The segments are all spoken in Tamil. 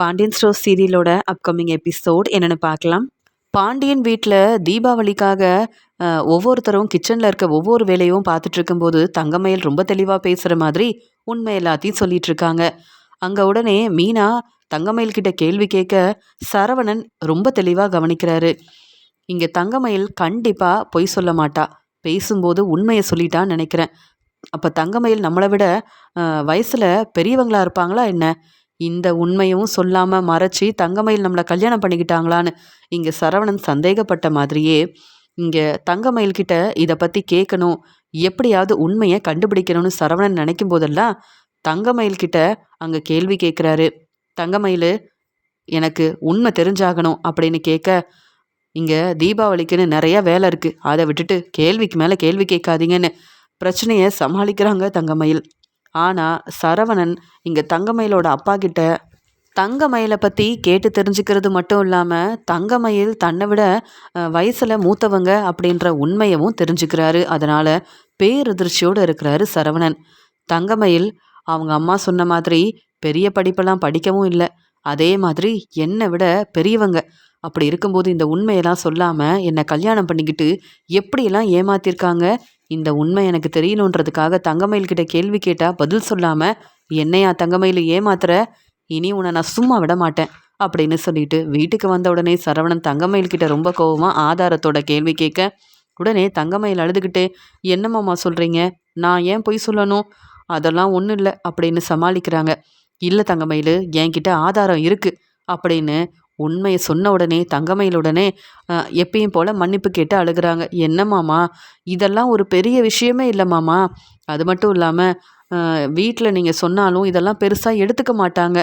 பாண்டியன் ஸ்டோர் சீரியலோட அப்கமிங் எபிசோட் என்னென்னு பார்க்கலாம். பாண்டியன் வீட்டில் தீபாவளிக்காக ஒவ்வொருத்தரும் கிச்சனில் இருக்க ஒவ்வொரு வேலையும் பார்த்துட்டு இருக்கும்போது தங்கமயில் ரொம்ப தெளிவாக பேசுகிற மாதிரி உண்மை எல்லாத்தையும் சொல்லிட்டு இருக்காங்க அங்கே உடனே மீனா தங்கமயில் கிட்ட கேள்வி கேட்க சரவணன் ரொம்ப தெளிவாக கவனிக்கிறாரு. இங்கே தங்கமயில் கண்டிப்பாக பொய் சொல்ல மாட்டா. பேசும்போது உண்மையை சொல்லிட்டான்னு நினைக்கிறேன். அப்போ தங்கமயில் நம்மளை விட வயசில் பெரியவங்களா இருப்பாங்களா என்ன? இந்த உண்மையும் சொல்லாமல் மறைச்சி தங்கமயில் நம்மளை கல்யாணம் பண்ணிக்கிட்டாங்களான்னு இங்கே சரவணன் சந்தேகப்பட்ட மாதிரியே இங்கே தங்கமயில்கிட்ட இதை பற்றி கேட்கணும் எப்படியாவது உண்மையை கண்டுபிடிக்கணும்னு சரவணன் நினைக்கும் போதெல்லாம் தங்கமயில்கிட்ட அங்கே கேள்வி கேட்குறாரு தங்கமயில் எனக்கு உண்மை தெரிஞ்சாகணும் அப்படின்னு கேட்க இங்கே தீபாவளிக்குன்னு நிறைய வேலை இருக்குது அதை விட்டுட்டு கேள்விக்கு மேலே கேள்வி கேட்காதீங்கன்னு பிரச்சனையை சமாளிக்கிறாங்க தங்கமயில். ஆனால் சரவணன் இங்கே தங்கமயிலோட அப்பா கிட்ட தங்கமயிலை பற்றி கேட்டு தெரிஞ்சுக்கிறது மட்டும் இல்லாமல் தங்கமயில் தன்னை விட வயசில் மூத்தவங்க அப்படின்ற உண்மையவும் தெரிஞ்சுக்கிறாரு. அதனால் பேரதிர்ச்சியோடு இருக்கிறாரு சரவணன். தங்கமயில் அவங்க அம்மா சொன்ன மாதிரி பெரிய படிப்பெல்லாம் படிக்கவும் இல்லை. அதே மாதிரி என்னை விட பெரியவங்க. அப்படி இருக்கும்போது இந்த உண்மையெல்லாம் சொல்லாமல் என்னை கல்யாணம் பண்ணிக்கிட்டு எப்படியெல்லாம் ஏமாத்திருக்காங்க இந்த உண்மை எனக்கு தெரியணுன்றதுக்காக தங்கமயில் கிட்ட கேள்வி கேட்டால் பதில் சொல்லாமல் என்னையா தங்கமயில் ஏமாத்துற? இனி உன்னை நான் சும்மா விட மாட்டேன் அப்படின்னு சொல்லிட்டு வீட்டுக்கு வந்த உடனே சரவணன் தங்கமயில் கிட்ட ரொம்ப கோவமாக ஆதாரத்தோட கேள்வி கேட்க உடனே தங்கமயில் அழுதுகிட்டே என்னம்மாம்மா சொல்கிறீங்க நான் ஏன் பொய் சொல்லணும்? அதெல்லாம் ஒன்றும் இல்லை அப்படின்னு சமாளிக்கிறாங்க. இல்லை தங்கமயில் என்கிட்ட ஆதாரம் இருக்குது அப்படின்னு உண்மையை சொன்ன உடனே தங்கமயிலுடனே எப்பயும் போல் மன்னிப்பு கேட்டு அழுகிறாங்க. என்னம்மாமா இதெல்லாம் ஒரு பெரிய விஷயமே இல்லை மாமா. அது மட்டும் இல்லாமல் வீட்டில் நீங்கள் சொன்னாலும் இதெல்லாம் பெருசாக எடுத்துக்க மாட்டாங்க.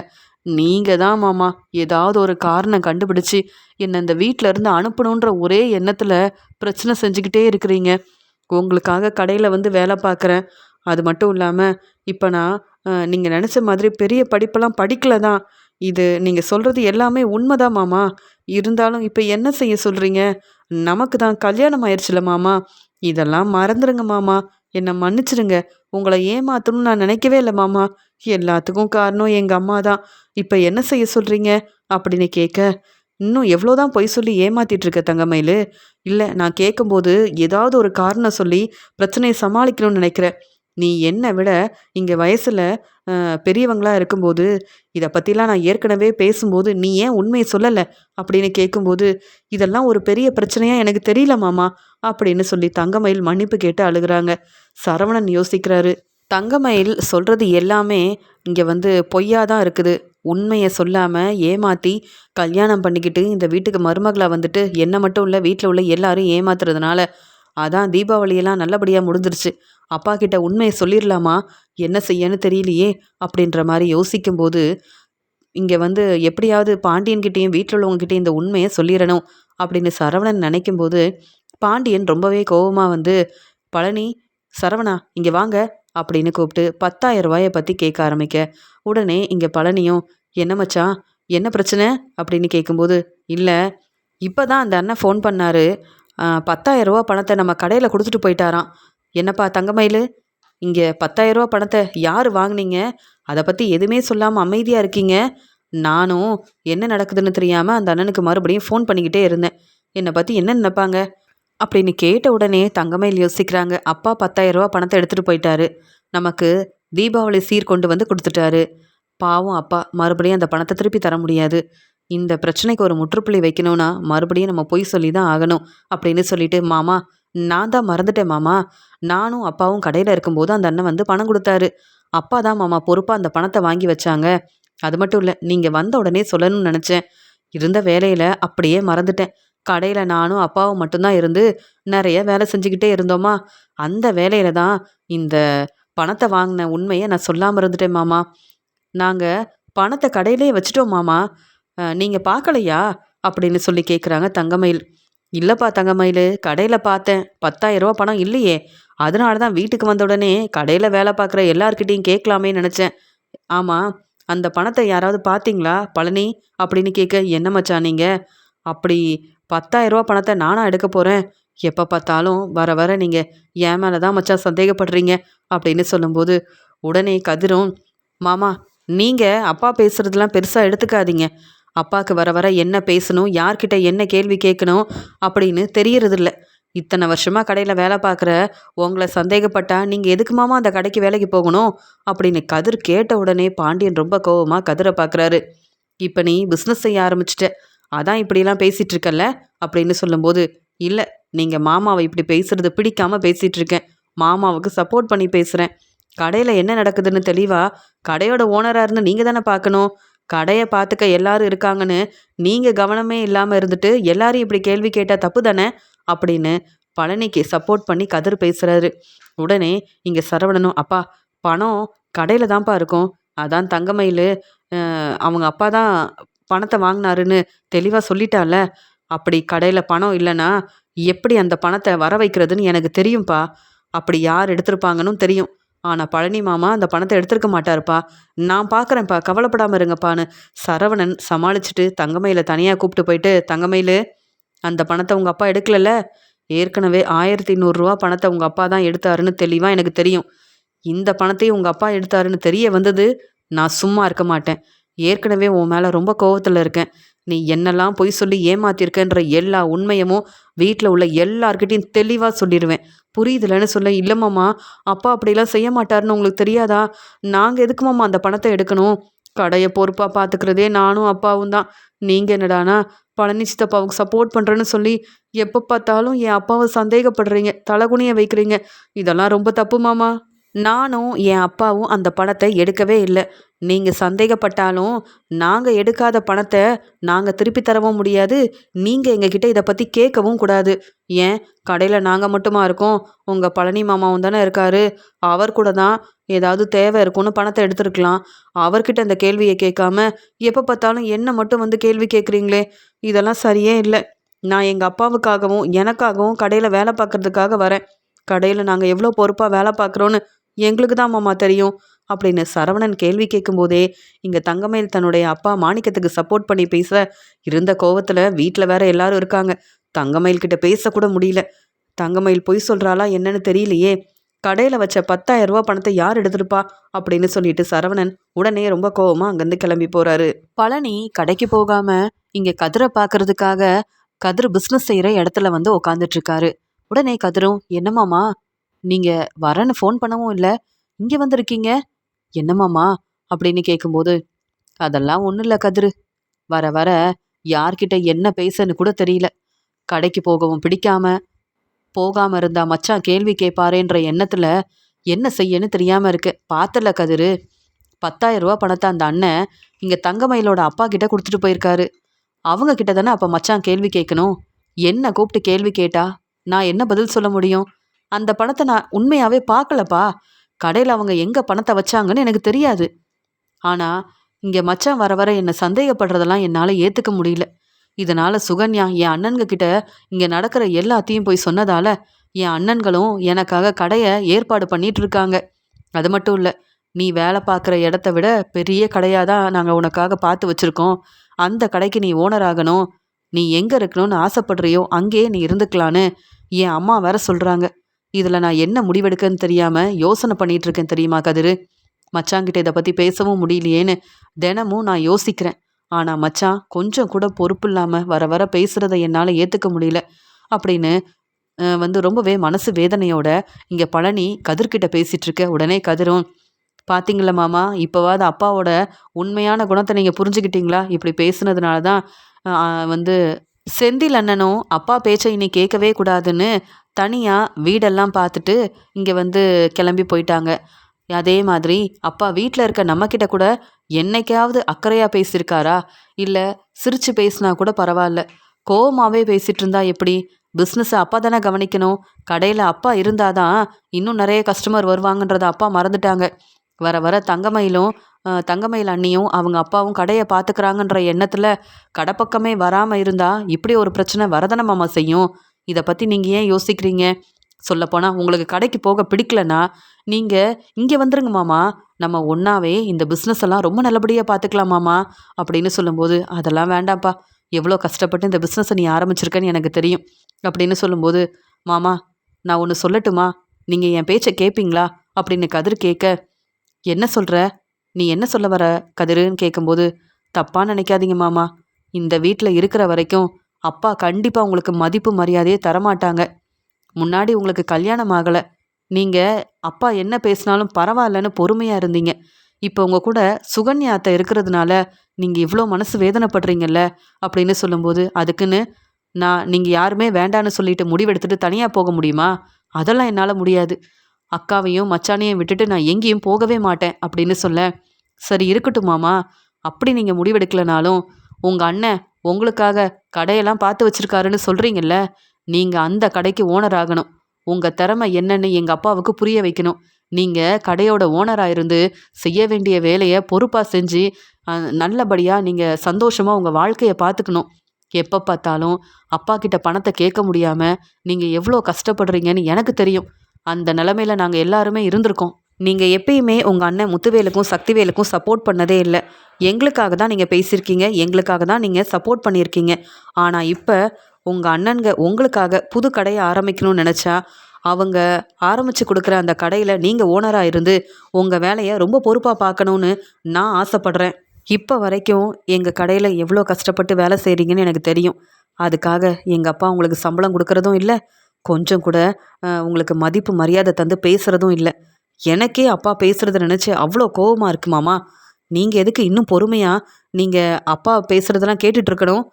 நீங்கள் தான் மாமா ஏதாவது ஒரு காரணம் கண்டுபிடிச்சி என்னை இந்த வீட்டில் இருந்து அனுப்பணுன்ற ஒரே எண்ணத்தில் பிரச்சனை செஞ்சுக்கிட்டே இருக்கிறீங்க. உங்களுக்காக கடையில் வந்து வேலை பார்க்குறேன். அது மட்டும் இல்லாமல் இப்போ நான் நீங்கள் நினச்ச மாதிரி பெரிய படிப்பெல்லாம் படிக்கல தான். இது நீங்கள் சொல்கிறது எல்லாமே உண்மைதான் மாமா. இருந்தாலும் இப்போ என்ன செய்ய சொல்கிறீங்க நமக்கு தான் கல்யாணம் ஆயிடுச்சுல மாமா. இதெல்லாம் மறந்துடுங்க மாமா. என்னை மன்னிச்சிடுங்க உங்களை ஏமாத்தணும்னு நான் நினைக்கவே இல்லை மாமா. எல்லாத்துக்கும் காரணம் எங்கள் அம்மா தான் இப்போ என்ன செய்ய சொல்கிறீங்க அப்படின்னு கேட்க இன்னும் எவ்வளோதான் பொய் சொல்லி ஏமாத்திட்டு இருக்க தங்கமயிலு? இல்லை நான் கேட்கும்போது ஏதாவது ஒரு காரணம் சொல்லி பிரச்சனையை சமாளிக்கணும்னு நினைக்கிறேன். நீ என்னை விட இங்கே வயசில் பெரியவங்களாக இருக்கும்போது இதை பற்றிலாம் நான் ஏற்கனவே பேசும்போது நீ ஏன் உண்மையை சொல்லலை? அப்படின்னு கேட்கும்போது இதெல்லாம் ஒரு பெரிய பிரச்சனையாக எனக்கு தெரியல மாமா அப்படின்னு சொல்லி தங்கமயில் மன்னிப்பு கேட்டு அழுகுறாங்க. சரவணன் யோசிக்கிறாரு தங்கமயில் சொல்கிறது எல்லாமே இங்கே வந்து பொய்யா தான் இருக்குது. உண்மையை சொல்லாமல் ஏமாற்றி கல்யாணம் பண்ணிக்கிட்டு இந்த வீட்டுக்கு மருமகளாக வந்துட்டு என்னை மட்டும் இல்லை வீட்டில் உள்ள எல்லாரும் ஏமாத்துறதுனால அதான் தீபாவளியெல்லாம் நல்லபடியாக முடிஞ்சிருச்சு. அப்பா கிட்ட உண்மையை சொல்லிடலாமா என்ன செய்யன்னு தெரியலையே அப்படின்ற மாதிரி யோசிக்கும்போது இங்கே வந்து எப்படியாவது பாண்டியன்கிட்டேயும் வீட்டில் உள்ளவங்ககிட்டயும் இந்த உண்மையை சொல்லிடணும் அப்படின்னு சரவணன் நினைக்கும்போது பாண்டியன் ரொம்பவே கோவமாக வந்து பழனி சரவணா இங்கே வாங்க அப்படின்னு கூப்பிட்டு பத்தாயிரம் ரூபாயை பற்றி கேட்க ஆரம்பிக்க. உடனே இங்கே பழனியும் என்ன மச்சான் என்ன பிரச்சனை? அப்படின்னு கேட்கும்போது இல்லை இப்போ தான் அந்த அண்ணன் ஃபோன் பண்ணார் பத்தாயிரம் ரூபா பணத்தை நம்ம கடையில் கொடுத்துட்டு போயிட்டாராம். என்னப்பா தங்கமயில்? இங்கே பத்தாயிரம் ரூபா பணத்தை யார் வாங்கினீங்க? அதை பற்றி எதுவுமே சொல்லாமல் அமைதியாக இருக்கீங்க? நானும் என்ன நடக்குதுன்னு தெரியாமல் அந்த அண்ணனுக்கு மறுபடியும் ஃபோன் பண்ணிக்கிட்டே இருந்தேன். என்னை பற்றி என்ன நினைப்பாங்க? அப்படின்னு கேட்ட உடனே தங்கமயில் யோசிக்கிறாங்க. அப்பா பத்தாயிரம் ரூபா பணத்தை எடுத்துகிட்டு போயிட்டாரு. நமக்கு தீபாவளி சீர் கொண்டு வந்து கொடுத்துட்டாரு. பாவம் அப்பா மறுபடியும் அந்த பணத்தை திருப்பி தர முடியாது. இந்த பிரச்சனைக்கு ஒரு முற்றுப்புள்ளி வைக்கணும்னா மறுபடியும் நம்ம பொய் சொல்லி தான் ஆகணும் அப்படின்னு சொல்லிட்டு மாமா நான் தான் மறந்துட்டேன் மாமா. நானும் அப்பாவும் கடையில் இருக்கும்போது அந்த அண்ணன் வந்து பணம் கொடுத்தாரு. அப்பா தான் மாமா பொறுப்பாக அந்த பணத்தை வாங்கி வச்சாங்க. அது மட்டும் இல்லை நீங்கள் வந்த உடனே சொல்லணும்னு நினச்சேன். இருந்த வேலையில் அப்படியே மறந்துட்டேன். கடையில் நானும் அப்பாவும் மட்டும்தான் இருந்து நிறைய வேலை செஞ்சுக்கிட்டே இருந்தோமா? அந்த வேலையில் தான் இந்த பணத்தை வாங்கின உண்மையை நான் சொல்லாமல் இருந்துட்டேன் மாமா. நாங்கள் பணத்தை கடையிலே வச்சுட்டோம் மாமா. நீங்கள் பார்க்கலையா அப்படின்னு சொல்லி கேட்குறாங்க தங்கமயில். இல்லைப்பா தங்கமயில் கடையில் பார்த்தேன் பத்தாயிரரூபா பணம் இல்லையே. அதனால தான் வீட்டுக்கு வந்த உடனே கடையில் வேலை பார்க்குற எல்லார்கிட்டையும் கேட்கலாமே நினச்சேன். ஆமாம் அந்த பணத்தை யாராவது பார்த்தீங்களா பழனி அப்படின்னு கேட்க என்ன மச்சான் நீங்கள் அப்படி பத்தாயிரரூபா பணத்தை நானாக எடுக்க போகிறேன் எப்போ பார்த்தாலும் வர வர நீங்கள் என் மேலே தான் மச்சான் சந்தேகப்படுறீங்க. அப்படின்னு சொல்லும்போது உடனே கதிரும் மாமா நீங்கள் அப்பா பேசுகிறதுலாம் பெருசாக எடுத்துக்காதீங்க. அப்பாவுக்கு வர வர என்ன பேசணும்? யார்கிட்ட என்ன கேள்வி கேட்கணும்? அப்படின்னு தெரியறதில்ல. இத்தனை வருஷமாக கடையில் வேலை பார்க்குற உங்களை சந்தேகப்பட்டா நீங்கள் எதுக்கு மாமா அந்த கடைக்கு வேலைக்கு போகணும்? அப்படின்னு கதிர் கேட்ட உடனே பாண்டியன் ரொம்ப கோவமாக கதிரை பார்க்குறாரு. இப்போ நீ பிஸ்னஸ் செய்ய ஆரம்பிச்சிட்ட. அதான் இப்படிலாம் பேசிகிட்டு இருக்கல்ல? அப்படின்னு சொல்லும்போது இல்லை நீங்கள் மாமாவை இப்படி பேசுறது பிடிக்காம பேசிகிட்டு இருக்கேன். மாமாவுக்கு சப்போர்ட் பண்ணி பேசுகிறேன் கடையில் என்ன நடக்குதுன்னு தெளிவாக கடையோட ஓனராக இருந்து நீங்கள் தானே பார்க்கணும்? கடையை பார்த்துக்க எல்லாரும் இருக்காங்கன்னு நீங்கள் கவனமே இல்லாமல் இருந்துட்டு எல்லாரும் இப்படி கேள்வி கேட்டால் தப்பு தானே? அப்படின்னு பழனிக்கு சப்போர்ட் பண்ணி கதிர் பேசுகிறாரு உடனே இங்கே சரவணனும் அப்பா பணம் கடையில் தான்ப்பா இருக்கும். அதான் தங்கமயில் அவங்க அப்பா தான் பணத்தை வாங்கினாருன்னு தெளிவாக சொல்லிட்டால அப்படி கடையில் பணம் இல்லைன்னா எப்படி அந்த பணத்தை வர வைக்கிறதுன்னு எனக்கு தெரியும்ப்பா அப்படி யார் எடுத்திருப்பாங்கன்னு தெரியும். ஆனால் பழனி மாமா அந்த பணத்தை எடுத்திருக்க மாட்டாருப்பா. நான் பார்க்குறேன்ப்பா கவலைப்படாமல் இருங்கப்பான்னு சரவணன் சமாளிச்சுட்டு தங்கமயில தனியாக கூப்பிட்டு போயிட்டு தங்கமயில் அந்த பணத்தை உங்கள் அப்பா எடுக்கலல்ல? ஏற்கனவே ஆயிரத்தி நூறுரூவா பணத்தை உங்கள் அப்பா தான் எடுத்தாருன்னு தெளிவாக எனக்கு தெரியும். இந்த பணத்தையும் உங்கள் அப்பா எடுத்தாருன்னு தெரிய வந்தது நான் சும்மா இருக்க மாட்டேன். ஏற்கனவே உன் மேலே ரொம்ப கோவத்தில் இருக்கேன். நீ என்னெல்லாம் பொய் சொல்லி ஏமாத்திருக்கன்ற எல்லா உண்மையமும் வீட்டில் உள்ள எல்லார்கிட்டையும் தெளிவாக சொல்லிடுவேன் புரியுதுலன்னு சொல்ல இல்லைம்மாம்மா அப்பா அப்படிலாம் செய்ய மாட்டாருன்னு உங்களுக்கு தெரியாதா? நாங்கள் எதுக்குமாம்மா அந்த பணத்தை எடுக்கணும்? கடையை பொறுப்பாக பார்த்துக்கிறதே நானும் அப்பாவும் தான். நீங்கள் என்னடானா பழனி சித்தப்பாவுக்கு சப்போர்ட் பண்ணுறேன்னு சொல்லி எப்போ பார்த்தாலும் என் அப்பாவை சந்தேகப்படுறீங்க தலைகுனிய வைக்கிறீங்க. இதெல்லாம் ரொம்ப தப்பு மாமா. நானும் என் அப்பாவும் அந்த பணத்தை எடுக்கவே இல்லை. நீங்கள் சந்தேகப்பட்டாலும் நாங்கள் எடுக்காத பணத்தை நாங்கள் திருப்பி தரவும் முடியாது. நீங்கள் எங்ககிட்ட இதை பற்றி கேட்கவும் கூடாது. ஏன்? கடையில் நாங்கள் மட்டுமா இருக்கோம்? உங்கள் பழனி மாமாவும் தானே இருக்காரு. அவர் கூட தான் ஏதாவது தேவை இருக்கும்னு பணத்தை எடுத்துருக்கலாம். அவர்கிட்ட இந்த கேள்வியை கேட்காம எப்போ பார்த்தாலும் என்ன மட்டும் வந்து கேள்வி கேட்குறீங்களே? இதெல்லாம் சரியே இல்லை. நான் எங்கள் அப்பாவுக்காகவும் எனக்காகவும் கடையில் வேலை பார்க்குறதுக்காக வரேன். கடையில் நாங்கள் எவ்வளோ பொறுப்பாக வேலை பார்க்குறோன்னு எங்களுக்கு தான் மாமா தெரியும் அப்படின்னு சரவணன் கேள்வி கேட்கும்போதே இங்கே தங்கமயில் தன்னுடைய அப்பா மாணிக்கத்துக்கு சப்போர்ட் பண்ணி பேச இருந்த கோவத்தில் வீட்டில் வேற எல்லாரும் இருக்காங்க. தங்கமயில் கிட்ட பேசக்கூட முடியல. தங்கமயில் பொய் சொல்கிறாளா என்னன்னு தெரியலையே. கடையில் வச்ச பத்தாயிரம் ரூபா பணத்தை யார் எடுத்திருப்பா? அப்படின்னு சொல்லிட்டு சரவணன் உடனே ரொம்ப கோவமாக அங்கேருந்து கிளம்பி போகிறாரு பழனி கடைக்கு போகாமல் இங்கே கதிரை பார்க்கறதுக்காக கதிர் பிஸ்னஸ் செய்கிற இடத்துல வந்து உக்காந்துட்டுருக்காரு உடனே கதிரும் என்னமாமா நீங்க வரேன்னு ஃபோன் பண்ணவும் இல்லை. இங்கே வந்திருக்கீங்க? என்னமாமா அப்படின்னு கேட்கும்போது அதெல்லாம் ஒன்றும் இல்லை கதிரு. வர வர யார்கிட்ட என்ன பேசன்னு கூட தெரியல. கடைக்கு போகவும் பிடிக்காம போகாம இருந்தா மச்சான் கேள்வி கேட்பாரேன்ற எண்ணத்துல என்ன செய்யன்னு தெரியாம இருக்கு. பார்த்தல கதிரு. பத்தாயிரம் ரூபா பணத்தை அந்த அண்ணன் இங்க தங்கமயிலோட அப்பா கிட்ட கொடுத்துட்டு போயிருக்காரு. அவங்க கிட்ட தானே அப்ப மச்சான் கேள்வி கேட்கணும்? என்ன கூப்பிட்டு கேள்வி கேட்டா? நான் என்ன பதில் சொல்ல முடியும்? அந்த பணத்தை நான் உண்மையாவே பார்க்கலப்பா. கடையில் அவங்க எங்கே பணத்தை வச்சாங்கன்னு எனக்கு தெரியாது. ஆனால் இங்கே மச்சான் வர வர என்னை சந்தேகப்படுறதெல்லாம் என்னால் ஏற்றுக்க முடியல. இதனால் சுகன்யா என் அண்ணன்க கிட்ட இங்கே நடக்கிற எல்லாத்தையும் போய் சொன்னதால என் அண்ணன்களும் எனக்காக கடையை ஏற்பாடு பண்ணிட்டு இருக்காங்க. அது மட்டும் இல்லை நீ வேலை பார்க்குற இடத்த விட பெரிய கடையாக தான் நாங்கள் உனக்காக பார்த்து வச்சுருக்கோம். அந்த கடைக்கு நீ ஓனர் ஆகணும். நீ எங்கே இருக்கணும்னு ஆசைப்படுறியோ அங்கேயே நீ இருந்துக்கலான்னு என் அம்மா வேற சொல்கிறாங்க இதில் நான் என்ன முடிவெடுக்கன்னு தெரியாமல் யோசனை பண்ணிட்டு இருக்கேன் தெரியுமா கதிரு? மச்சாங்கிட்ட இதை பற்றி பேசவும் முடியலையேன்னு தினமும் நான் யோசிக்கிறேன். ஆனால் மச்சான் கொஞ்சம் கூட பொறுப்பு இல்லாமல் வர வர பேசுகிறத என்னால் ஏற்றுக்க முடியல. அப்படின்னு வந்து ரொம்பவே மனசு வேதனையோட இங்கே பழனி கதிர்கிட்ட பேசிகிட்டு இருக்க உடனே கதிரும் பார்த்தீங்களா மாமா இப்போவாது அப்பாவோட உண்மையான குணத்தை நீங்கள் புரிஞ்சுக்கிட்டீங்களா? இப்படி பேசுனதுனால தான் வந்து செந்தில் அண்ணனும் அப்பா பேச்சை இனி கேட்கவே கூடாதுன்னு தனியாக வீடெல்லாம் பார்த்துட்டு இங்கே வந்து கிளம்பி போயிட்டாங்க. அதே மாதிரி அப்பா வீட்டில் இருக்க நம்மக்கிட்ட கூட என்னைக்காவது அக்கறையாக பேசியிருக்காரா? இல்லை சிரித்து பேசினா கூட பரவாயில்ல. கோவமாகவே பேசிகிட்டு இருந்தா எப்படி? பிஸ்னஸை அப்பா தானே கவனிக்கணும். கடையில் அப்பா இருந்தாதான் இன்னும் நிறைய கஸ்டமர் வருவாங்கன்றத அப்பா மறந்துட்டாங்க. வர வர தங்கமயிலும் தங்கமயில் அண்ணியும் அவங்க அப்பாவும் கடையை பார்த்துக்கிறாங்கன்ற எண்ணத்தில் கடைப்பக்கமே வராமல் இருந்தால் இப்படி ஒரு பிரச்சனை வரதனை மாமா செய்யும்? இதை பற்றி நீங்கள் ஏன் யோசிக்கிறீங்க? சொல்லப்போனால் உங்களுக்கு கடைக்கு போக பிடிக்கலனா நீங்கள் இங்கே வந்துருங்க மாமா. நம்ம ஒன்றாவே இந்த பிஸ்னஸ் எல்லாம் ரொம்ப நல்லபடியாக பார்த்துக்கலாம் மாமா அப்படின்னு சொல்லும்போது அதெல்லாம் வேண்டாம்ப்பா. எவ்வளோ கஷ்டப்பட்டு இந்த பிஸ்னஸை நீ ஆரம்பிச்சிருக்கேன்னு எனக்கு தெரியும். அப்படின்னு சொல்லும்போது மாமா நான் ஒன்று சொல்லட்டுமா? நீங்கள் என் பேச்சை கேட்பீங்களா அப்படின்னு கதிர் கேட்க என்ன சொல்கிற நீ என்ன சொல்ல வர? கதிருன்னு கேட்கும்போது தப்பாக நினைக்காதீங்க மாமா. இந்த வீட்டில் இருக்கிற வரைக்கும் அப்பா கண்டிப்பாக உங்களுக்கு மதிப்பு மரியாதையே தரமாட்டாங்க. முன்னாடி உங்களுக்கு கல்யாணம் ஆகலை. நீங்கள் அப்பா என்ன பேசினாலும் பரவாயில்லன்னு பொறுமையாக இருந்தீங்க. இப்போ உங்கள் கூட சுகன்யாத்தை இருக்கிறதுனால நீங்கள் இவ்வளோ மனசு வேதனைப்படுறீங்கல்ல அப்படின்னு சொல்லும்போது அதுக்குன்னு நான் நீங்கள் யாருமே வேண்டான்னு சொல்லிட்டு முடிவெடுத்துட்டு தனியாக போக முடியுமா? அதெல்லாம் என்னால் முடியாது. அக்காவையும் மச்சானையும் விட்டுட்டு நான் எங்கேயும் போகவே மாட்டேன் அப்படின்னு சொல்ல சரி இருக்கட்டும் மாமா அப்படி நீங்கள் முடிவெடுக்கலனாலும் உங்கள் அண்ணன் உங்களுக்காக கடையெல்லாம் பார்த்து வச்சிருக்காருன்னு சொல்கிறீங்கல்ல நீங்கள் அந்த கடைக்கு ஓனர் ஆகணும். உங்கள் திறமை என்னன்னு எங்கள் அப்பாவுக்கு புரிய வைக்கணும். நீங்கள் கடையோட ஓனராக இருந்து செய்ய வேண்டிய வேலையை பொறுப்பாக செஞ்சு நல்லபடியாக நீங்கள் சந்தோஷமாக உங்கள் வாழ்க்கையை பார்த்துக்கணும். எப்போ பார்த்தாலும் அப்பா கிட்ட பணத்தை கேட்க முடியாமல் நீங்கள் எவ்வளோ கஷ்டப்படுறீங்கன்னு எனக்கு தெரியும். அந்த நிலமையில நாங்கள் எல்லாருமே இருந்திருக்கோம். நீங்கள் எப்பயுமே உங்கள் அண்ணன் முத்துவேலுக்கும் சக்திவேலுக்கும் சப்போர்ட் பண்ணதே இல்லை. எங்களுக்காக தான் நீங்கள் பேசியிருக்கீங்க. எங்களுக்காக தான் நீங்கள் சப்போர்ட் பண்ணியிருக்கீங்க. ஆனால் இப்போ உங்கள் அண்ணன்க உங்களுக்காக புது கடையை ஆரம்பிக்கணும்னு நினச்சா அவங்க ஆரம்பித்து கொடுக்குற அந்த கடையில் நீங்கள் ஓனராக இருந்து உங்கள் வேலையை ரொம்ப பொறுப்பாக பார்க்கணுன்னு நான் ஆசைப்பட்றேன். இப்போ வரைக்கும் எங்கள் கடையில் எவ்வளோ கஷ்டப்பட்டு வேலை செய்கிறீங்கன்னு எனக்கு தெரியும். அதுக்காக எங்கள் அப்பா உங்களுக்கு சம்பளம் கொடுக்குறதும் இல்லை. கொஞ்சம் கூட உங்களுக்கு மதிப்பு மரியாதை தந்து பேசுகிறதும் இல்லை. எனக்கே அப்பா பேசுகிறத நினச்சி அவ்வளோ கோபமாக இருக்கு மாமா. நீங்கள் எதுக்கு இன்னும் பொறுமையாக நீங்கள் அப்பா பேசுகிறதெல்லாம் கேட்டுட்ருக்கணும்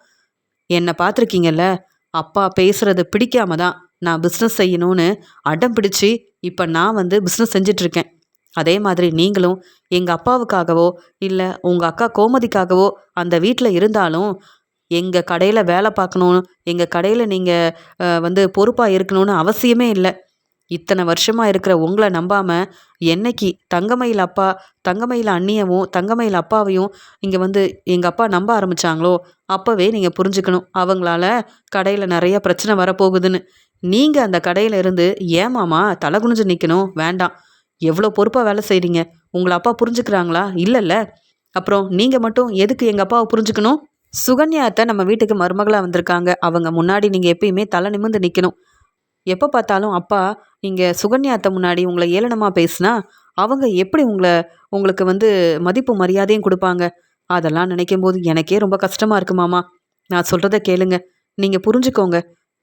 என்னை பார்த்துருக்கீங்கல்ல அப்பா பேசுகிறது பிடிக்காம தான் நான் பிஸ்னஸ் செய்யணும்னு அடம் பிடிச்சி இப்போ நான் வந்து பிஸ்னஸ் செஞ்சிட்ருக்கேன் அதே மாதிரி நீங்களும் எங்கள் அப்பாவுக்காகவோ இல்லை உங்கள் அக்கா கோமதிக்காகவோ அந்த வீட்டில் இருந்தாலும் எங்கள் கடையில் வேலை பார்க்கணும் எங்கள் கடையில் நீங்கள் வந்து பொறுப்பாக இருக்கணும்னு அவசியமே இல்லை. இத்தனை வருஷமாக இருக்கிற உங்களை நம்பாமல் என்னைக்கு தங்கமயில் அப்பா தங்கமயில் அண்ணியவும் தங்கமயில் அப்பாவையும் இங்கே வந்து எங்கள் அப்பா நம்ப ஆரம்பித்தாங்களோ அப்போவே நீங்கள் புரிஞ்சுக்கணும். அவங்களால கடையில் நிறைய பிரச்சனை வரப்போகுதுன்னு. நீங்கள் அந்த கடையில் இருந்து ஏமாமா தலை குனிஞ்சு நிற்கணும் வேண்டாம். எவ்வளோ பொறுப்பாக வேலை செய்கிறீங்க உங்களை அப்பா புரிஞ்சுக்கிறாங்களா? இல்லைல்ல. அப்புறம் நீங்கள் மட்டும் எதுக்கு எங்கள் அப்பாவை புரிஞ்சுக்கணும்? சுகன்யாத்தை நம்ம வீட்டுக்கு மருமகளாக வந்திருக்காங்க. அவங்க முன்னாடி நீங்கள் எப்பயுமே தலை நிமிந்து நிற்கணும் எப்போ பார்த்தாலும் அப்பா நீங்கள் சுகன்யாத்தை முன்னாடி உங்களை ஏளனமாக பேசுனா அவங்க எப்படி உங்களை உங்களுக்கு வந்து மதிப்பு மரியாதையும் கொடுப்பாங்க? அதெல்லாம் நினைக்கும் போது எனக்கே ரொம்ப கஷ்டமாக இருக்கு மாமா. நான் சொல்கிறத கேளுங்க. நீங்கள் புரிஞ்சுக்கோங்க.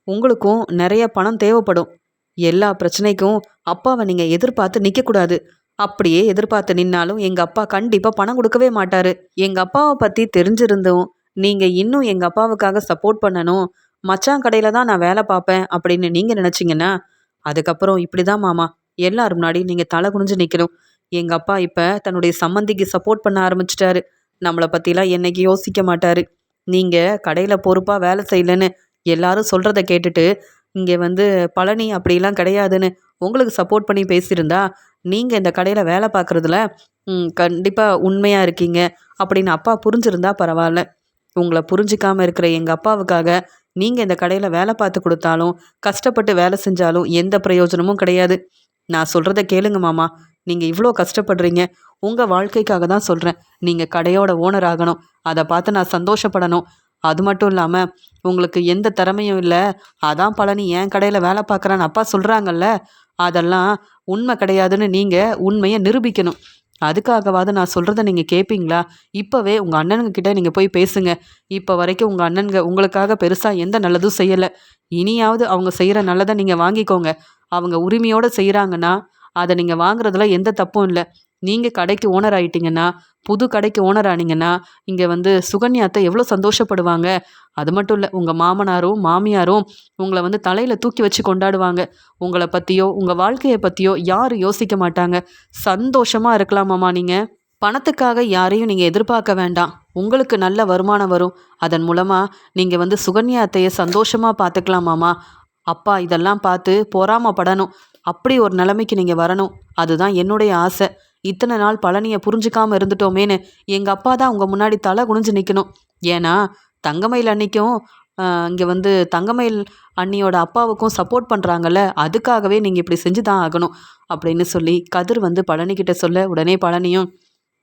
உங்களுக்கும் நிறைய பணம் தேவைப்படும். எல்லா பிரச்சனைக்கும் அப்பாவை நீங்கள் எதிர்பார்த்து நிற்கக்கூடாது அப்படியே எதிர்பார்த்து நின்னாலும் எங்கள் அப்பா கண்டிப்பாக பணம் கொடுக்கவே மாட்டார். எங்கள் அப்பாவை பற்றி தெரிஞ்சிருந்தும் நீங்கள் இன்னும் எங்கள் அப்பாவுக்காக சப்போர்ட் பண்ணணும் மச்சான் கடையில் தான் நான் வேலை பார்ப்பேன் அப்படின்னு நீங்கள் நினச்சிங்கன்னா அதுக்கப்புறம் இப்படி தான் மாமா. எல்லாரும் முன்னாடி நீங்கள் தலை குனிஞ்சு நிற்கணும் எங்கள் அப்பா இப்போ தன்னுடைய சம்மந்திக்கு சப்போர்ட் பண்ண ஆரம்பிச்சிட்டாரு. நம்மளை பற்றிலாம் என்னைக்கு யோசிக்க மாட்டார். நீங்கள் கடையில் பொறுப்பாக வேலை செய்யலன்னு எல்லாரும் சொல்கிறத கேட்டுட்டு இங்கே வந்து பழனி அப்படிலாம் கிடையாதுன்னு உங்களுக்கு சப்போர்ட் பண்ணி பேசியிருந்தா நீங்கள் இந்த கடையில் வேலை பார்க்குறதுல கண்டிப்பாக உண்மையாக இருக்கீங்க அப்படின்னு அப்பா புரிஞ்சிருந்தா பரவாயில்ல. உங்களை புரிஞ்சிக்காமல் இருக்கிற எங்கள் அப்பாவுக்காக நீங்கள் இந்த கடையில் வேலை பார்த்து கொடுத்தாலும் கஷ்டப்பட்டு வேலை செஞ்சாலும் எந்த பிரயோஜனமும் கிடையாது. நான் சொல்கிறத கேளுங்க மாமா. நீங்கள் இவ்வளோ கஷ்டப்படுறீங்க. உங்கள் வாழ்க்கைக்காக தான் சொல்கிறேன் நீங்கள் கடையோட ஓனர் ஆகணும். அதை பார்த்து நான் சந்தோஷப்படணும். அது மட்டும் இல்லாமல் உங்களுக்கு எந்த திறமையும் இல்லை. அதான் பழனி என் கடையில் வேலை பார்க்குறான்னு அப்பா சொல்கிறாங்கல்ல அதெல்லாம் உண்மை கிடையாதுன்னு நீங்கள் உண்மையை நிரூபிக்கணும். அதுக்காகவாது நான் சொல்கிறத நீங்கள் கேட்பீங்களா இப்போவே உங்கள் அண்ணனுங்க கிட்டே நீங்கள் போய் பேசுங்க. இப்போ வரைக்கும் உங்கள் அண்ணனுங்க உங்களுக்காக பெருசாக எந்த நல்லதும் செய்யலை. இனியாவது அவங்க செய்கிற நல்லதை நீங்கள் வாங்கிக்கோங்க. அவங்க உரிமையோடு செய்கிறாங்கன்னா அதை நீங்கள் வாங்குறதுல எந்த தப்பும் இல்லை. நீங்கள் கடைக்கு ஓனர் ஆகிட்டீங்கன்னா புது கடைக்கு ஓனர் ஆனீங்கன்னா இங்கே வந்து சுகன்யாத்தை எவ்வளோ சந்தோஷப்படுவாங்க? அது மட்டும் இல்லை உங்கள் மாமனாரும் மாமியாரும் உங்களை வந்து தலையில் தூக்கி வச்சு கொண்டாடுவாங்க. உங்களை பற்றியோ உங்கள் வாழ்க்கையை பற்றியோ யாரும் யோசிக்க மாட்டாங்க. சந்தோஷமாக இருக்கலாமாம்மா நீங்கள் பணத்துக்காக யாரையும் நீங்கள் எதிர்பார்க்க வேண்டாம். உங்களுக்கு நல்ல வருமானம் வரும். அதன் மூலமாக நீங்கள் வந்து சுகன்யாத்தையை சந்தோஷமாக பார்த்துக்கலாமாம்மா? அப்பா இதெல்லாம் பார்த்து பொறாமப்படணும். அப்படி ஒரு நிலைமைக்கு நீங்கள் வரணும். அதுதான் என்னுடைய ஆசை. இத்தனை நாள் பழனியை புரிஞ்சுக்காமல் இருந்துட்டோமேன்னு எங்கள் அப்பா தான் உங்கள் முன்னாடி தலை குனிஞ்சு நிற்கணும் ஏன்னா தங்கமயில் அன்னைக்கும் இங்கே வந்து தங்கமயில் அண்ணியோட அப்பாவுக்கும் சப்போர்ட் பண்ணுறாங்கல்ல அதுக்காகவே நீங்கள் இப்படி செஞ்சு தான் ஆகணும் அப்படின்னு சொல்லி கதிர் வந்து பழனிக்கிட்ட சொல்ல உடனே பழனியும்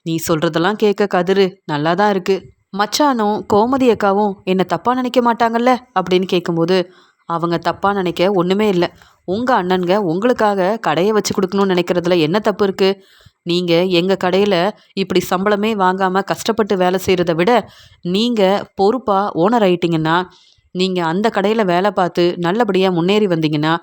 நீ சொல்கிறதெல்லாம் கேட்க கதிர் நல்லா தான் இருக்குது மச்சானும் கோமதி அக்காவும் என்னை தப்பாக நினைக்க மாட்டாங்கல்ல? அப்படின்னு கேட்கும்போது அவங்க தப்பாக நினைக்க ஒன்றுமே இல்லை. உங்கள் அண்ணனுங்க உங்களுக்காக கடையை வச்சு கொடுக்கணும்னு நினைக்கிறதுல என்ன தப்பு இருக்குது நீங்கள் எங்கள் கடையில் இப்படி சம்பளமே வாங்காமல் கஷ்டப்பட்டு வேலை செய்கிறத விட நீங்கள் பொறுப்பாக ஓனர் ஆயிட்டிங்கன்னா நீங்கள் அந்த கடையில் வேலை பார்த்து நல்லபடியாக முன்னேறி வந்தீங்கன்னா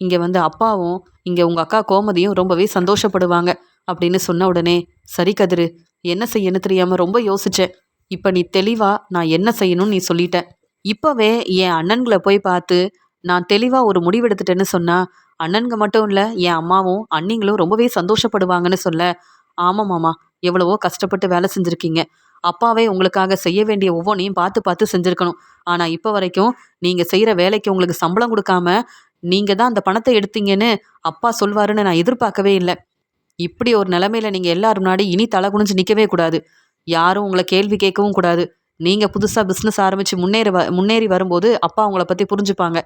இங்கே வந்து அப்பாவும் இங்கே உங்கள் அக்கா கோமதியும் ரொம்பவே சந்தோஷப்படுவாங்க அப்படின்னு சொன்ன உடனே சரி கதிரு என்ன செய்யணும் தெரியாமல் ரொம்ப யோசித்தேன் இப்போ நீ தெளிவாக நான் என்ன செய்யணும்னு நீ சொல்லிட்ட. இப்போவே என் அண்ணன்களை போய் பார்த்து நான் தெளிவாக ஒரு முடிவெடுத்துட்டேன்னு சொன்னால் அண்ணனுங்க மட்டும் இல்லை என் அம்மாவும் அண்ணிங்களும் ரொம்பவே சந்தோஷப்படுவாங்கன்னு சொல்ல ஆமாம் மாமா எவ்வளவோ கஷ்டப்பட்டு வேலை செஞ்சுருக்கீங்க. அப்பாவே உங்களுக்காக செய்ய வேண்டிய ஒவ்வொன்றையும் பார்த்து பார்த்து செஞ்சுருக்கணும். ஆனால் இப்போ வரைக்கும் நீங்கள் செய்கிற வேலைக்கு உங்களுக்கு சம்பளம் கொடுக்காம நீங்கள் தான் அந்த பணத்தை எடுத்தீங்கன்னு அப்பா சொல்வாருன்னு நான் எதிர்பார்க்கவே இல்லை. இப்படி ஒரு நிலமையில நீங்கள் எல்லாரும் முன்னாடி இனி தலை குனிஞ்சு நிற்கவே கூடாது. யாரும் உங்களை கேள்வி கேட்கவும் கூடாது. நீங்கள் புதுசாக பிஸ்னஸ் ஆரம்பித்து முன்னேறி வ முன்னேறி வரும்போது அப்பா உங்களை பற்றி புரிஞ்சுப்பாங்க.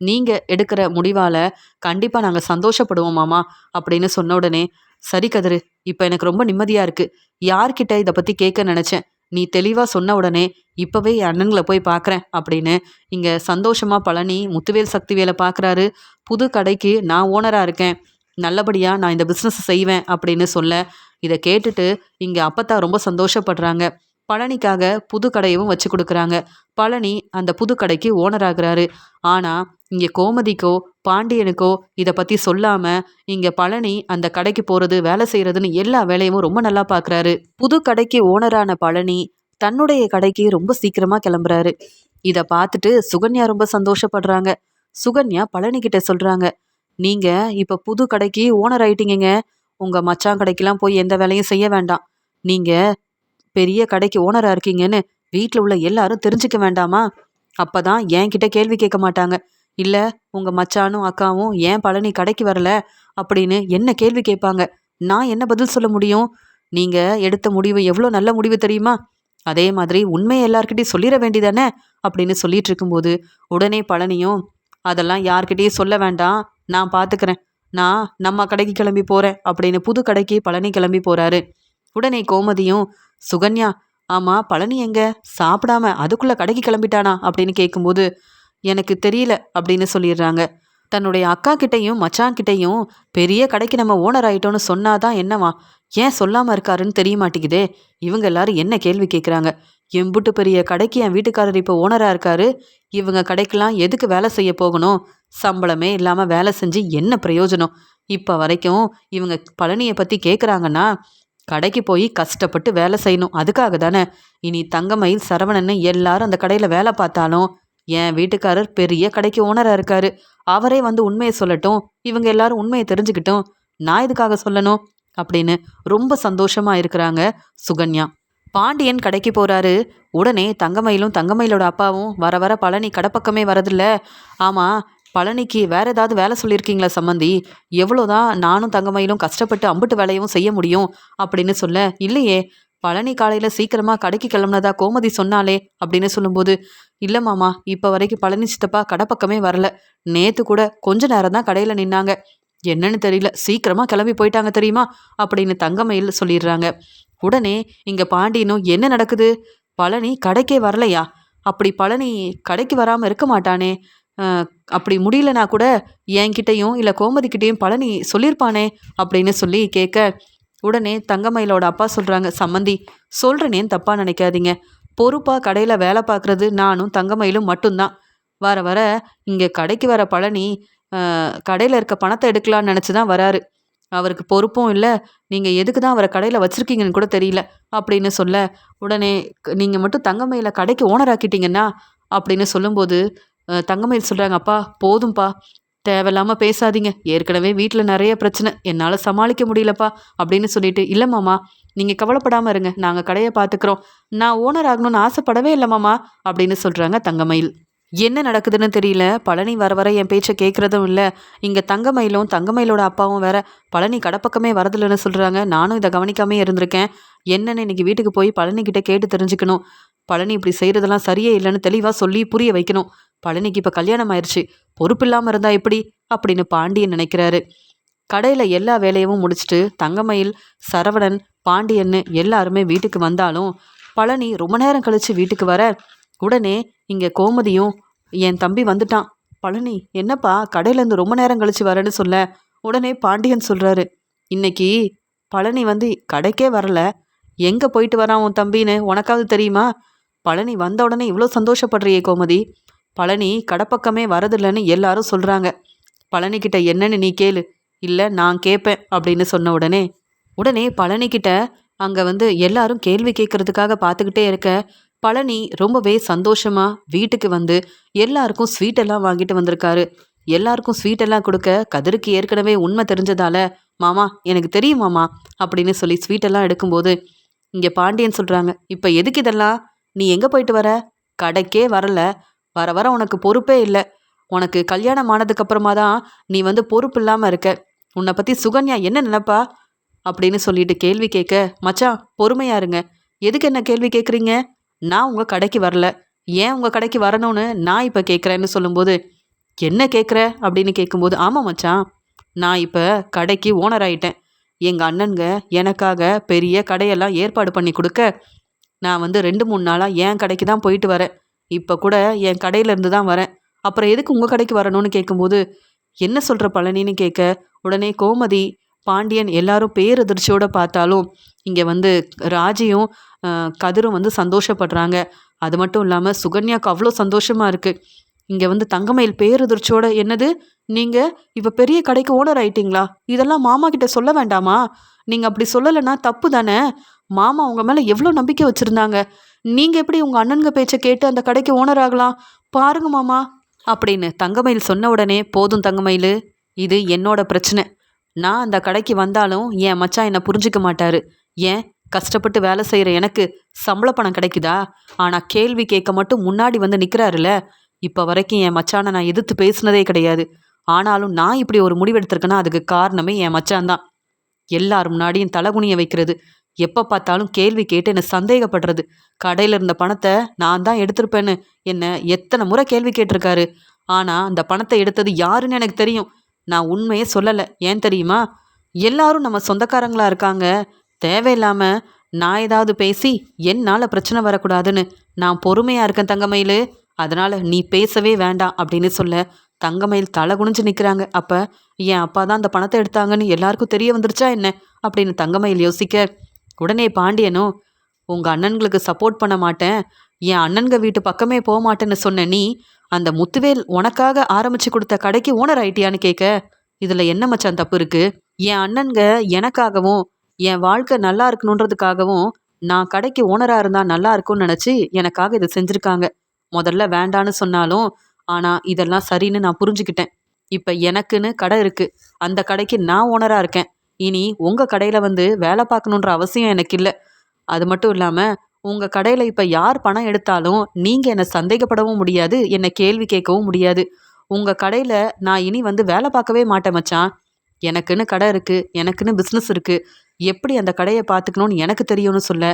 நீங்கள் எடுக்கிற முடிவால் கண்டிப்பாக நாங்கள் சந்தோஷப்படுவோம் மாமா அப்படின்னு சொன்ன உடனே சரி கதிரு இப்போ எனக்கு ரொம்ப நிம்மதியாக இருக்குது யார்கிட்ட இதை பற்றி கேட்க நினச்சேன்? நீ தெளிவாக சொன்ன உடனே இப்போவே என் அண்ணன்களை போய் பார்க்குறேன் அப்படின்னு இங்கே சந்தோஷமாக பழனி முத்துவேல் சக்திவேலை பார்க்குறாரு புது கடைக்கு நான் ஓனராக இருக்கேன். நல்லபடியாக நான் இந்த பிஸ்னஸ் செய்வேன் அப்படின்னு சொல்ல இதை கேட்டுட்டு இங்கே அப்பத்தா ரொம்ப சந்தோஷப்படுறாங்க. பழனிக்காக புது கடையவும் வச்சு கொடுக்குறாங்க. பழனி அந்த புது கடைக்கு ஓனர் ஆகுறாரு. ஆனால் இங்கே கோமதிக்கோ பாண்டியனுக்கோ இதை பற்றி சொல்லாமல் இங்கே பழனி அந்த கடைக்கு போகிறது வேலை செய்கிறதுன்னு எல்லா வேலையும் ரொம்ப நல்லா பார்க்குறாரு புது கடைக்கு ஓனரான பழனி தன்னுடைய கடைக்கு ரொம்ப சீக்கிரமாக கிளம்புறாரு. இதை பார்த்துட்டு சுகன்யா ரொம்ப சந்தோஷப்படுறாங்க. சுகன்யா பழனி கிட்ட சொல்கிறாங்க நீங்கள் இப்போ புது கடைக்கு ஓனர் ஆயிட்டீங்க உங்கள் மச்சான் கடைக்கெலாம் போய் எந்த வேலையும் செய்ய வேண்டாம். நீங்கள் பெரிய கடைக்கு ஓனராக இருக்கீங்கன்னு வீட்டில் உள்ள எல்லாரும் தெரிஞ்சுக்க வேண்டாமா? அப்போ தான் என்கிட்ட கேள்வி கேட்க மாட்டாங்க. இல்லை உங்கள் மச்சானும் அக்காவும் ஏன் பழனி கடைக்கு வரல? அப்படின்னு என்ன கேள்வி கேட்பாங்க? நான் என்ன பதில் சொல்ல முடியும்? நீங்கள் எடுத்த முடிவு எவ்வளோ நல்ல முடிவு தெரியுமா? அதே மாதிரி உண்மையை எல்லார்கிட்டையும் சொல்லிட வேண்டிதானே அப்படின்னு சொல்லிட்டு இருக்கும்போது உடனே பழனியும் அதெல்லாம் யார்கிட்டையும் சொல்ல வேண்டாம். நான் பார்த்துக்கிறேன் நான் நம்ம கடைக்கு கிளம்பி போகிறேன் அப்படின்னு புது கடைக்கு பழனி கிளம்பி போகிறாரு உடனே கோமதியும் சுகன்யா ஆமாம் பழனி எங்க? சாப்பிடாம அதுக்குள்ளே கடைக்கு கிளம்பிட்டானா? அப்படின்னு கேட்கும்போது எனக்கு தெரியல அப்படின்னு சொல்லிடுறாங்க. தன்னுடைய அக்கா கிட்டேயும் மச்சான் கிட்டேயும் பெரிய கடைக்கு நம்ம ஓனர் ஆயிட்டோம்னு சொன்னாதான் என்னவா? ஏன் சொல்லாமல் இருக்காருன்னு தெரிய மாட்டேங்குதே இவங்க எல்லாரும் என்ன கேள்வி கேட்குறாங்க எம்புட்டு பெரிய கடைக்கு என் வீட்டுக்காரர் இப்போ ஓனராக இருக்காரு? இவங்க கடைக்கெல்லாம் எதுக்கு வேலை செய்ய போகணும்? சம்பளமே இல்லாமல் வேலை செஞ்சு என்ன பிரயோஜனம்? இப்போ வரைக்கும் இவங்க பழனியை பற்றி கேட்குறாங்கன்னா கடைக்கு போய் கஷ்டப்பட்டு வேலை செய்யணும். அதுக்காக தானே. இனி தங்கமயில் சரவணன்னு எல்லாரும் அந்த கடையில் வேலை பார்த்தாலும் என் வீட்டுக்காரர் பெரிய கடைக்கு ஓனராக இருக்காரு. அவரே வந்து உண்மையை சொல்லட்டும். இவங்க எல்லாரும் உண்மையை தெரிஞ்சுக்கிட்டும். நான் இதுக்காக சொல்லணும்? அப்படின்னு ரொம்ப சந்தோஷமா இருக்கிறாங்க சுகன்யா. பாண்டியன் கடைக்கு போறாரு. உடனே தங்கமயிலும் தங்கமயிலோட அப்பாவும் வர வர பழனி கடப்பக்கமே வரதில்ல. ஆமா பழனிக்கு வேற ஏதாவது வேலை சொல்லியிருக்கீங்களா சம்மந்தி எவ்வளோதான் நானும் தங்கமயிலும் கஷ்டப்பட்டு அம்புட்டு வேலையும் செய்ய முடியும் அப்படின்னு சொல்ல இல்லையே பழனி காலையில் சீக்கிரமாக கடைக்கு கிளம்புனதா கோமதி சொன்னாலே அப்படின்னு சொல்லும்போது இல்லை மாமா இப்போ வரைக்கும் பழனி சித்தப்பா கடை பக்கமே வரல. நேற்று கூட கொஞ்ச நேரம் தான் கடையில் நின்னாங்க. என்னன்னு தெரியல சீக்கிரமாக கிளம்பி போயிட்டாங்க தெரியுமா? அப்படின்னு தங்கமயில் சொல்லிடுறாங்க. உடனே இங்கே பாண்டியனும் என்ன நடக்குது? பழனி கடைக்கே வரலையா? அப்படி பழனி கடைக்கு வராமல் இருக்க மாட்டானே. அப்படி முடியலனா கூட என்கிட்டையும் இல்லை கோமதிக்கிட்டேயும் பழனி சொல்லியிருப்பானே அப்படின்னு சொல்லி கேட்க உடனே தங்கமயிலோட அப்பா சொல்கிறாங்க சம்மந்தி சொல்கிறேனேன்னு தப்பாக நினைக்காதீங்க. பொறுப்பாக கடையில் வேலை பார்க்குறது நானும் தங்கமயிலும் மட்டும்தான். வர வர இங்கே கடைக்கு வர பழனி கடையில் இருக்க பணத்தை எடுக்கலான்னு நினச்சி தான் வராரு. அவருக்கு பொறுப்பும் இல்லை நீங்கள் எதுக்கு தான் அவரை கடையில் வச்சுருக்கீங்கன்னு கூட தெரியல அப்படின்னு சொல்ல உடனே நீங்கள் மட்டும் தங்கமயில கடைக்கு ஓனர் ஆக்கிட்டீங்கன்னா அப்படின்னு சொல்லும்போது தங்கமயில் சொல்கிறாங்க அப்பா போதும்ப்பா தேவையில்லாமல் பேசாதீங்க. ஏற்கனவே வீட்டில் நிறைய பிரச்சனை. என்னால் சமாளிக்க முடியலப்பா. அப்படின்னு சொல்லிட்டு இல்லை மாமா நீங்கள் கவலைப்படாமல் இருங்க. நாங்கள் கடையை பார்த்துக்குறோம். நான் ஓனர் ஆகணும்னு ஆசைப்படவே இல்லை மாமா அப்படின்னு சொல்கிறாங்க தங்கமயில். என்ன நடக்குதுன்னு தெரியல. பழனி வர வர என் பேச்சை கேட்குறதும் இல்லை. இங்கே தங்கமயிலும் தங்கமயிலோட அப்பாவும் வேற பழனி கடப்பக்கமே வரதில்லைன்னு சொல்கிறாங்க நானும் இதை கவனிக்காமே இருந்திருக்கேன். என்னென்னு இன்னைக்கு வீட்டுக்கு போய் பழனிக்கிட்ட கேட்டு தெரிஞ்சுக்கணும். பழனி இப்படி செய்கிறதெல்லாம் சரியே இல்லைன்னு தெளிவாக சொல்லி புரிய வைக்கணும். பழனிக்கு இப்போ கல்யாணம் ஆயிடுச்சு பொறுப்பு இல்லாமல் இருந்தால் எப்படி? அப்படின்னு பாண்டியன் நினைக்கிறாரு. கடையில் எல்லா வேலையும் முடிச்சுட்டு தங்கமயில் சரவணன் பாண்டியன்னு எல்லாருமே வீட்டுக்கு வந்தாலும் பழனி ரொம்ப நேரம் கழித்து வீட்டுக்கு வர உடனே இங்கே கோமதியும் என் தம்பி வந்துட்டான். பழனி என்னப்பா கடையிலேருந்து ரொம்ப நேரம் கழித்து வரேன்னு சொல்ல? உடனே பாண்டியன் சொல்கிறாரு இன்னைக்கு பழனி வந்து கடைக்கே வரல. எங்கே போயிட்டு வரான் உன் தம்பின்னு உனக்காவது தெரியுமா? பழனி வந்த உடனே இவ்வளோ சந்தோஷப்படுறியே கோமதி. பழனி கடைப்பக்கமே வரதில்லைன்னு எல்லாரும் சொல்கிறாங்க பழனிக்கிட்ட என்னன்னு நீ கேளு. இல்லை நான் கேட்பேன் அப்படின்னு சொன்ன உடனே உடனே பழனிக்கிட்ட அங்கே வந்து எல்லாரும் கேள்வி கேட்கறதுக்காக பார்த்துக்கிட்டே இருக்க பழனி ரொம்பவே சந்தோஷமா வீட்டுக்கு வந்து எல்லாருக்கும் ஸ்வீட்டெல்லாம் வாங்கிட்டு வந்திருக்காரு. எல்லாருக்கும் ஸ்வீட்டெல்லாம் கொடுக்க கதிருக்கு ஏற்கனவே உண்மை தெரிஞ்சதால மாமா எனக்கு தெரியும் மாமா அப்படின்னு சொல்லி ஸ்வீட்டெல்லாம் எடுக்கும்போது இங்கே பாண்டியன் சொல்கிறாங்க இப்போ எதுக்கு இதெல்லாம்? நீ எங்கே போயிட்டு வர? கடைக்கே வரல. வர வர உனக்கு பொறுப்பே இல்லை. உனக்கு கல்யாணம் ஆனதுக்கப்புறமா தான் நீ வந்து பொறுப்பு இல்லாமல் இருக்க. உன்னை பற்றி சுகன்யா என்ன நினைப்பா? அப்படின்னு சொல்லிட்டு கேள்வி கேட்க மச்சான் பொறுமையா இருங்க. எதுக்கு என்ன கேள்வி கேட்குறீங்க? நான் உங்கள் கடைக்கு வரல. ஏன் உங்கள் கடைக்கு வரணும்னு நான் இப்போ கேட்குறேன்னு சொல்லும்போது என்ன கேட்குற? அப்படின்னு கேட்கும்போது ஆமாம் மச்சான் நான் இப்போ கடைக்கு ஓனர் ஆயிட்டேன். எங்கள் அண்ணனுங்க எனக்காக பெரிய கடையெல்லாம் ஏற்பாடு பண்ணி கொடுக்க நான் வந்து ரெண்டு மூணு நாளாக என் கடைக்கு தான் போயிட்டு வரேன். இப்போ கூட என் கடையிலேருந்து தான் வரேன். அப்புறம் எதுக்கு உங்கள் கடைக்கு வரணும்னு கேட்கும்போது என்ன சொல்கிற பழனின்னு கேட்க உடனே கோமதி பாண்டியன் எல்லாரும் பேரதிர்ச்சியோட பார்த்தாலும் இங்கே வந்து ராஜியும் கதிரும் வந்து சந்தோஷப்படுறாங்க. அது மட்டும் இல்லாமல் சுகன்யாவுக்கு அவ்வளோ சந்தோஷமாக இருக்குது இங்கே வந்து தங்கமயில் பேரதிர்ச்சியோட என்னது? நீங்கள் இப்போ பெரிய கடைக்கு ஓனர் ஆயிட்டீங்களா? இதெல்லாம் மாமா கிட்ட சொல்ல வேண்டாமா? நீங்கள் அப்படி சொல்லலைன்னா தப்பு தானே? மாமா உங்கள் மேலே எவ்வளோ நம்பிக்கை வச்சுருந்தாங்க. நீங்கள் எப்படி உங்கள் அண்ணனுங்க பேச்சை கேட்டு அந்த கடைக்கு ஓனர் ஆகலாம்? பாருங்க மாமா. அப்படின்னு தங்கமயில் சொன்ன உடனே போதும் தங்கமயில். இது என்னோட பிரச்சனை. நான் அந்த கடைக்கு வந்தாலும் என் மச்சான் என்னை புரிஞ்சுக்க மாட்டாரு. ஏன்? கஷ்டப்பட்டு வேலை செய்கிற எனக்கு சம்பள பணம் கிடைக்குதா? ஆனால் கேள்வி கேட்க மட்டும் முன்னாடி வந்து நிற்கிறாருல இப்போ வரைக்கும் என் மச்சானை நான் எதிர்த்து பேசுனதே கிடையாது. ஆனாலும் நான் இப்படி ஒரு முடிவெடுத்திருக்கேன்னா அதுக்கு காரணமே என் மச்சான் தான். எல்லார் முன்னாடியும் தலகுனிய வைக்கிறது. எப்போ பார்த்தாலும் கேள்வி கேட்டு என்னை சந்தேகப்படுறது. கடையில் இருந்த பணத்தை நான் தான் எடுத்திருப்பேன்னு என்ன எத்தனை முறை கேள்வி கேட்டிருக்காரு. ஆனால் அந்த பணத்தை எடுத்தது யாருன்னு எனக்கு தெரியும். நான் உண்மையே சொல்லலை. ஏன் தெரியுமா? எல்லாரும் நம்ம சொந்தக்காரங்களா இருக்காங்க. தேவையில்லாமல் நான் ஏதாவது பேசி என்னால் பிரச்சனை வரக்கூடாதுன்னு நான் பொறுமையாக இருக்கேன் தங்கமயில். அதனால் நீ பேசவே வேண்டாம் அப்படின்னு சொல்ல தங்கமயில் தலை குனிஞ்சு நிற்கிறாங்க அப்போ என் அப்பா தான் அந்த பணத்தை எடுத்தாங்கன்னு எல்லாருக்கும் தெரிய வந்துருச்சா என்ன? அப்படின்னு தங்கமயில் யோசிக்க உடனே பாண்டியனும் உங்கள் அண்ணன்களுக்கு சப்போர்ட் பண்ண மாட்டேன். என் அண்ணன்க வீட்டு பக்கமே போக மாட்டேன்னு சொன்ன நீ அந்த முத்துவேல் உனக்காக ஆரம்பிச்சு கொடுத்த கடைக்கு ஓனர் ஆயிட்டியான்னு கேட்க இதில் என்ன மச்சான் தப்பு இருக்கு? என் அண்ணன்க எனக்காகவும் என் வாழ்க்கை நல்லா இருக்கணுன்றதுக்காகவும் நான் கடைக்கு ஓனராக இருந்தால் நல்லா இருக்கும்னு நினச்சி எனக்காக இதை செஞ்சுருக்காங்க. முதல்ல வேண்டான்னு சொன்னாலும் ஆனால் இதெல்லாம் சரின்னு நான் புரிஞ்சுக்கிட்டேன். இப்போ எனக்குன்னு கடை இருக்குது அந்த கடைக்கு நான் ஓனராக இருக்கேன். இனி உங்கள் கடையில் வந்து வேலை பார்க்கணுன்ற அவசியம் எனக்கு இல்லை. அது மட்டும் இல்லாமல் உங்கள் கடையில் இப்போ யார் பணம் எடுத்தாலும் நீங்கள் என்னை சந்தேகப்படவும் முடியாது என்னை கேள்வி கேட்கவும் முடியாது. உங்கள் கடையில் நான் இனி வந்து வேலை பார்க்கவே மாட்டேன் மச்சான். எனக்குன்னு கடை இருக்குது எனக்குன்னு பிஸ்னஸ் இருக்குது எப்படி அந்த கடையை பார்த்துக்கணும்னு எனக்கு தெரியும்னு சொல்ல.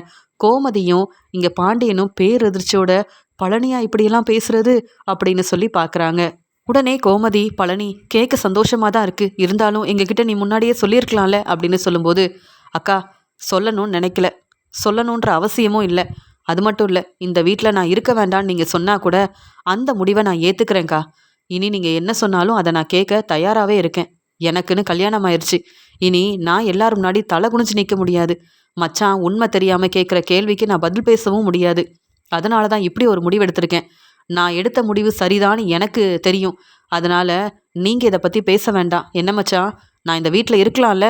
கோமதியும் இங்கே பாண்டியனும் பேரெதிர்ச்சியோட பழனியா இப்படியெல்லாம் பேசுறது? அப்படின்னு சொல்லி பார்க்குறாங்க. உடனே கோமதி பழனி கேட்க சந்தோஷமாக தான் இருக்குது இருந்தாலும் எங்ககிட்ட நீ முன்னாடியே சொல்லியிருக்கலாம்ல அப்படின்னு சொல்லும்போது அக்கா சொல்லணும்னு நினைக்கல. சொல்லணுன்ற அவசியமும் இல்லை. அது மட்டும் இல்லை இந்த வீட்டில் நான் இருக்க வேண்டாம்னு நீங்கள் சொன்னால் கூட அந்த முடிவை நான் ஏற்றுக்கிறேன்க்கா இனி நீங்கள் என்ன சொன்னாலும் அதை நான் கேட்க தயாராகவே இருக்கேன். எனக்குன்னு கல்யாணம் ஆயிடுச்சு இனி நான் எல்லாரும் முன்னாடி தலை குனிஞ்சு நிற்க முடியாது. மச்சான் உண்மை தெரியாமல் கேட்குற கேள்விக்கு நான் பதில் பேசவும் முடியாது. அதனால தான் இப்படி ஒரு முடிவு எடுத்திருக்கேன். நான் எடுத்த முடிவு சரிதான்னு எனக்கு தெரியும். அதனால் நீங்கள் இதை பற்றி பேச வேண்டாம். என்ன மச்சான் நான் இந்த வீட்டில் இருக்கலாம்ல?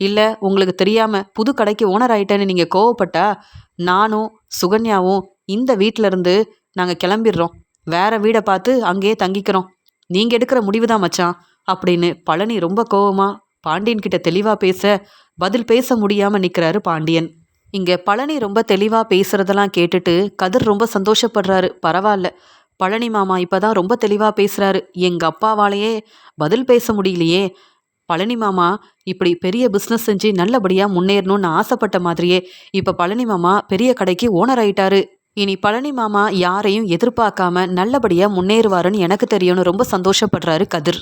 இல்லை உங்களுக்கு தெரியாமல் புது கடைக்கு ஓனர் ஆயிட்டேன்னு நீங்கள் கோவப்பட்டா நானும் சுகன்யாவும் இந்த வீட்டிலருந்து நாங்கள் கிளம்பிடுறோம். வேற வீடை பார்த்து அங்கேயே தங்கிக்கிறோம். நீங்கள் எடுக்கிற முடிவு தான் மச்சான் அப்படின்னு பழனி ரொம்ப கோவமாக பாண்டியன் கிட்ட தெளிவாக பேச பதில் பேச முடியாமல் நிற்கிறாரு பாண்டியன். இங்கே பழனி ரொம்ப தெளிவாக பேசுகிறதெல்லாம் கேட்டுட்டு கதிர் ரொம்ப சந்தோஷப்படுறாரு. பரவாயில்ல பழனி மாமா இப்போ தான் ரொம்ப தெளிவாக பேசுகிறாரு எங்கள் அப்பாவாலேயே பதில் பேச முடியலையே பழனி மாமா இப்படி பெரிய பிஸ்னஸ் செஞ்சு நல்லபடியாக முன்னேறணும்னு ஆசைப்பட்ட மாதிரியே இப்போ பழனி மாமா பெரிய கடைக்கு ஓனர் ஆயிட்டாரு. இனி பழனி மாமா யாரையும் எதிர்பார்க்காம நல்லபடியாக முன்னேறுவாருன்னு எனக்கு தெரியும்னு ரொம்ப சந்தோஷப்படுறாரு கதிர்.